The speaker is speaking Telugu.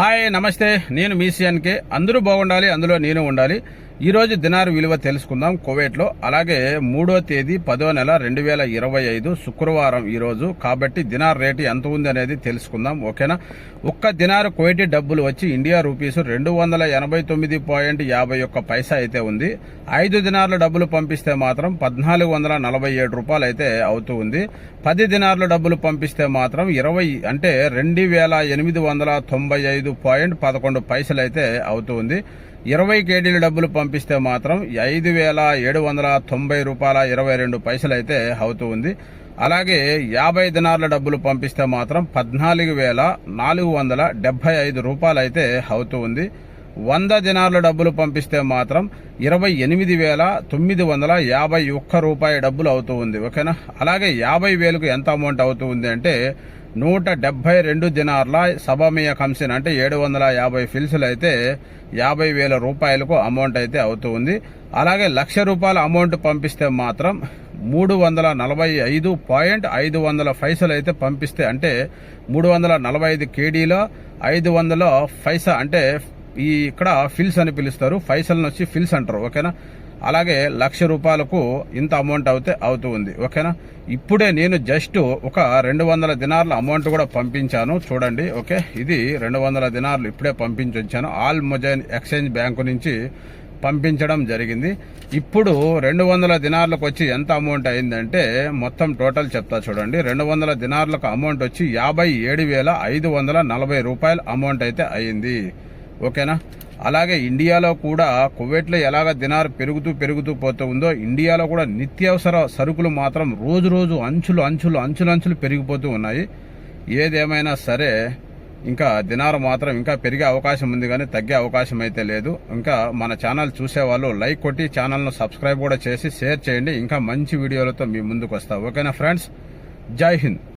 హాయ్ నమస్తే. నేను మీ అందరూ బాగుండాలి అందులో నేను ఉండాలి. ఈరోజు దినారు విలువ తెలుసుకుందాం కువైట్లో. అలాగే మూడో తేదీ పదో నెల రెండు వేల ఇరవై ఐదు శుక్రవారం ఈరోజు కాబట్టి దినార్ రేటు ఎంత ఉంది అనేది తెలుసుకుందాం ఓకేనా? ఒక్క దినారు కువైటీ డబ్బులు వచ్చి ఇండియా రూపీస్ రెండు వందల ఎనభై తొమ్మిది పాయింట్ యాభై ఒక్క పైసా అయితే ఉంది. ఐదు దినార్ల డబ్బులు పంపిస్తే మాత్రం పద్నాలుగు వందల నలభై ఏడు రూపాయలు అయితే అవుతూ ఉంది. పది దినార్ల డబ్బులు పంపిస్తే మాత్రం ఇరవై అంటే రెండు వేల ఎనిమిది వందల తొంభై ఐదు పాయింట్ పదకొండు పైసలు అయితే అవుతూ ఉంది. ఇరవై కేడీల డబ్బులు పంపిస్తే మాత్రం ఐదు వేల ఏడు వందల తొంభై రూపాయల ఇరవై రెండు పైసలు అయితే అవుతూ ఉంది. అలాగే యాభై దినార్ల డబ్బులు పంపిస్తే మాత్రం పద్నాలుగు వేల నాలుగు వందల డెబ్బై ఐదు రూపాయలు అయితే అవుతూ ఉంది. వంద దినార్ల డబ్బులు పంపిస్తే మాత్రం ఇరవై ఎనిమిది వేల తొమ్మిది వందల యాభై ఒక్క రూపాయి డబ్బులు అవుతూ ఉంది. ఓకేనా? అలాగే యాభై వేలకు ఎంత అమౌంట్ అవుతూ ఉంది అంటే నూట డెబ్బై రెండు దినార్ల సభమీయ కంసిన్ అంటే ఏడు వందల యాభై ఫిల్సులు అయితే యాభై వేల రూపాయలకు అమౌంట్ అయితే అవుతూ ఉంది. అలాగే లక్ష రూపాయల అమౌంట్ పంపిస్తే మాత్రం మూడు వందల నలభై ఐదు పాయింట్ ఐదు వందల పైసలు అయితే పంపిస్తే అంటే మూడు వందల నలభై ఐదు కేడీలో ఐదు వందల పైసా అంటే ఈ ఇక్కడ ఫిల్స్ అని పిలుస్తారు. ఫైసల్ని వచ్చి ఫిల్స్ అంటారు. ఓకేనా? అలాగే లక్ష రూపాయలకు ఇంత అమౌంట్ అవుతే అవుతూ ఉంది. ఓకేనా? ఇప్పుడే నేను జస్ట్ ఒక రెండు వందల దినార్ల అమౌంట్ కూడా పంపించాను. చూడండి. ఓకే? ఇది రెండు వందల దినార్లు ఇప్పుడే పంపించి వచ్చాను. ఆల్ మొజైన్ ఎక్స్చేంజ్ బ్యాంకు నుంచి పంపించడం జరిగింది. ఇప్పుడు రెండు వందల దినార్లకు వచ్చి ఎంత అమౌంట్ అయిందంటే మొత్తం టోటల్ చెప్తా చూడండి. రెండు వందల దినార్లకు అమౌంట్ వచ్చి యాభై ఏడు వేల ఐదు వందల నలభై రూపాయల అమౌంట్ అయితే అయింది. ఓకేనా? అలాగే ఇండియాలో కూడా కువైట్లో ఎలాగ దినార్ పెరుగుతూ పెరుగుతూ పోతూ ఉందో ఇండియాలో కూడా నిత్యావసర సరుకులు మాత్రం రోజు రోజు అంచులు అంచులు అంచులు అంచులు పెరిగిపోతూ ఉన్నాయి. ఏదేమైనా సరే ఇంకా దినారు మాత్రం ఇంకా పెరిగే అవకాశం ఉంది కానీ తగ్గే అవకాశం అయితే లేదు. ఇంకా మన ఛానల్ చూసేవాళ్ళు లైక్ కొట్టి ఛానల్ను సబ్స్క్రైబ్ కూడా చేసి షేర్ చేయండి. ఇంకా మంచి వీడియోలతో మీ ముందుకు వస్తా. ఓకేనా ఫ్రెండ్స్? జై హింద్.